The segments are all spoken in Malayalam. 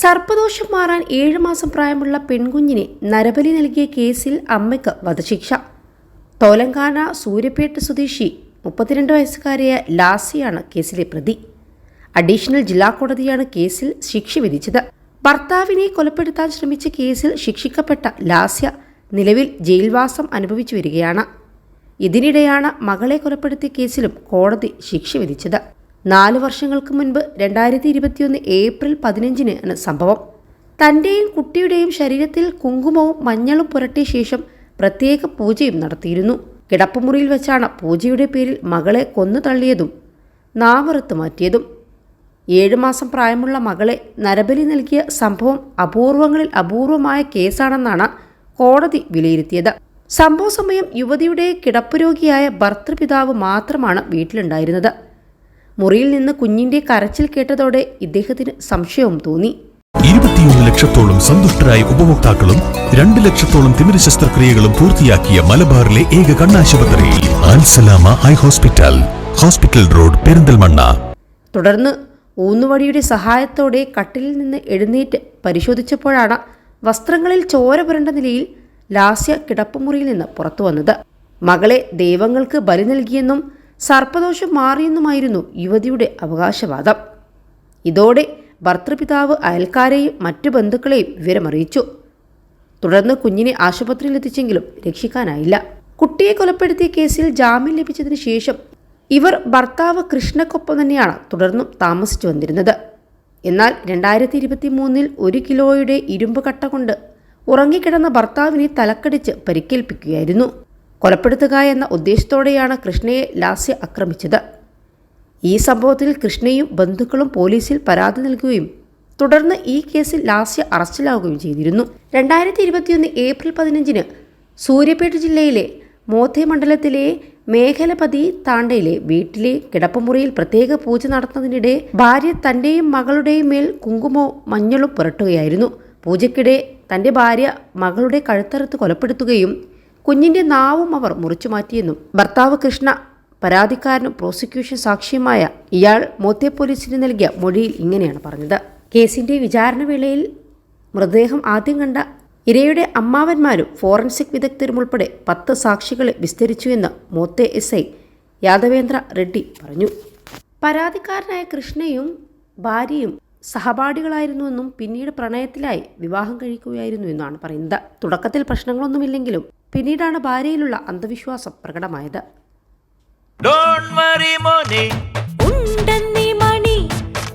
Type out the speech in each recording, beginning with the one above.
സർപ്പദോഷം മാറാൻ ഏഴ് മാസം പ്രായമുള്ള പെൺകുഞ്ഞിനെ നരബലി നൽകിയ കേസിൽ അമ്മയ്ക്ക് വധശിക്ഷ. തോലങ്കാന സൂര്യപേട്ട് സ്വദേശി മുപ്പത്തിരണ്ട് വയസ്സുകാരിയായ ലാസിയാണ് കേസിലെ പ്രതി. അഡീഷണൽ ജില്ലാ കോടതിയാണ് കേസിൽ ശിക്ഷ വിധിച്ചത്. ഭർത്താവിനെ കൊലപ്പെടുത്താൻ ശ്രമിച്ച കേസിൽ ശിക്ഷിക്കപ്പെട്ട ലാസ്യ നിലവിൽ ജയിൽവാസം അനുഭവിച്ചു വരികയാണ്. ഇതിനിടെയാണ് മകളെ കൊലപ്പെടുത്തിയ കേസിലും കോടതി ശിക്ഷ വിധിച്ചത്. നാല് വർഷങ്ങൾക്ക് മുൻപ് രണ്ടായിരത്തി ഇരുപത്തിയൊന്ന് ഏപ്രിൽ പതിനഞ്ചിന് ആണ് സംഭവം. തന്റെയും കുട്ടിയുടെയും ശരീരത്തിൽ കുങ്കുമവും മഞ്ഞളും പുരട്ടിയ ശേഷം പ്രത്യേക പൂജയും നടത്തിയിരുന്നു. കിടപ്പുമുറിയിൽ വെച്ചാണ് പൂജയുടെ പേരിൽ മകളെ കൊന്നു തള്ളിയതും നാവറുത്ത് മാറ്റിയതും. ഏഴു മാസം പ്രായമുള്ള മകളെ നരബലി നൽകിയ സംഭവം അപൂർവങ്ങളിൽ അപൂർവമായ കേസാണെന്നാണ് കോടതി വിലയിരുത്തിയത്. സംഭവ സമയം യുവതിയുടെ കിടപ്പുരോഗിയായ ഭർത്തൃപിതാവ് മാത്രമാണ് വീട്ടിലുണ്ടായിരുന്നത്. മുറിയിൽ നിന്ന് കുഞ്ഞിന്റെ കരച്ചിൽ കേട്ടതോടെ ഇദ്ദേഹത്തിന് സംശയവും തോന്നി. ഇരുപത്തിയൊന്ന് ലക്ഷത്തോളം സന്തുഷ്ടരായ ഉപഭോക്താക്കളും രണ്ട് ലക്ഷത്തോളം തിമിര ശസ്ത്രക്രിയകളും പൂർത്തിയാക്കിയ മലബാറിലെ ഏക കണ്ണാശുപത്രി Al Salama high hospital hospital road Perinthalmanna. തുടർന്ന് ഊന്നുവടിയുടെ സഹായത്തോടെ കട്ടിലിൽ നിന്ന് എഴുന്നേറ്റ് പരിശോധിച്ചപ്പോഴാണ് വസ്ത്രങ്ങളിൽ ചോര പുരണ്ട നിലയിൽ ലാസ്യ കിടപ്പുമുറിയിൽ നിന്ന് പുറത്തു വന്നത് മകളെ ദൈവങ്ങൾക്ക് ബലി നൽകിയെന്നും സർപ്പദോഷം മാറിയെന്നുമായിരുന്നു യുവതിയുടെ അവകാശവാദം. ഇതോടെ ഭർത്തൃപിതാവ് അയൽക്കാരെയും മറ്റു ബന്ധുക്കളെയും വിവരമറിയിച്ചു. തുടർന്ന് കുഞ്ഞിനെ ആശുപത്രിയിൽ എത്തിച്ചെങ്കിലും രക്ഷിക്കാനായില്ല. കുട്ടിയെ കൊലപ്പെടുത്തിയ കേസിൽ ജാമ്യം ലഭിച്ചതിന് ശേഷം ഇവർ ഭർത്താവ് കൃഷ്ണക്കൊപ്പം തന്നെയാണ് തുടർന്നും താമസിച്ചു വന്നിരുന്നത്. എന്നാൽ രണ്ടായിരത്തി ഇരുപത്തി മൂന്നിൽ ഒരു കിലോയുടെ ഇരുമ്പ് കട്ട കൊണ്ട് ഉറങ്ങിക്കിടന്ന ഭർത്താവിനെ തലക്കടിച്ച് പരിക്കേൽപ്പിക്കുകയായിരുന്നു. കൊലപ്പെടുത്തുക എന്ന ഉദ്ദേശത്തോടെയാണ് കൃഷ്ണയെ ലാസ്യ ആക്രമിച്ചത്. ഈ സംഭവത്തിൽ കൃഷ്ണയും ബന്ധുക്കളും പോലീസിൽ പരാതി നൽകുകയും തുടർന്ന് ഈ കേസിൽ ലാസ്യ അറസ്റ്റിലാവുകയും ചെയ്തിരുന്നു. രണ്ടായിരത്തി ഇരുപത്തിയൊന്ന് ഏപ്രിൽ പതിനഞ്ചിന് സൂര്യപേട്ട് ജില്ലയിലെ മോധെ മണ്ഡലത്തിലെ മേഖലപതി താണ്ടയിലെ വീട്ടിലെ കിടപ്പുമുറിയിൽ പ്രത്യേക പൂജ നടത്തുന്നതിനിടെ ഭാര്യ തന്റെയും മകളുടെയും മേൽ കുങ്കുമോ മഞ്ഞളും പുരട്ടുകയായിരുന്നു. പൂജയ്ക്കിടെ തന്റെ ഭാര്യ മകളുടെ കഴുത്തറുത്ത് കൊലപ്പെടുത്തുകയും കുഞ്ഞിന്റെ നാവും അവർ മുറിച്ചു മാറ്റിയെന്നും ഭർത്താവ് കൃഷ്ണ പരാതിക്കാരനും പ്രോസിക്യൂഷൻ സാക്ഷിയുമായ ഇയാൾ മോത്തെ പോലീസിന് നൽകിയ മൊഴിയിൽ ഇങ്ങനെയാണ് പറഞ്ഞത്. കേസിന്റെ വിചാരണ വേളയിൽ മൃതദേഹം ആദ്യം കണ്ട ഇരയുടെ അമ്മാവന്മാരും ഫോറൻസിക് വിദഗ്ധരും ഉൾപ്പെടെ പത്ത് സാക്ഷികളെ വിസ്തരിച്ചുവെന്ന് മോത്തെ എസ് ഐ യാദവേന്ദ്ര റെഡ്ഡി പറഞ്ഞു. പരാതിക്കാരനായ കൃഷ്ണയും ഭാര്യയും സഹപാഠികളായിരുന്നുവെന്നും പിന്നീട് പ്രണയത്തിലായി വിവാഹം കഴിക്കുകയായിരുന്നു എന്നാണ് പറയുന്നത്. തുടക്കത്തിൽ പ്രശ്നങ്ങളൊന്നുമില്ലെങ്കിലും പിന്നീടാണ് ഭാര്യയിലുള്ള അന്ധവിശ്വാസം പ്രകടമായത്. ഏത് വറി മോനെ. ഉണ്ടെന്നീ മണി.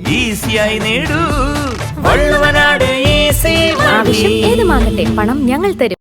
ഈസിയായി നേടൂ. വള്ളുവനാട് ഈസി ആവശ്യം ഏതുമാകട്ടെ പണം ഞങ്ങൾ തരും.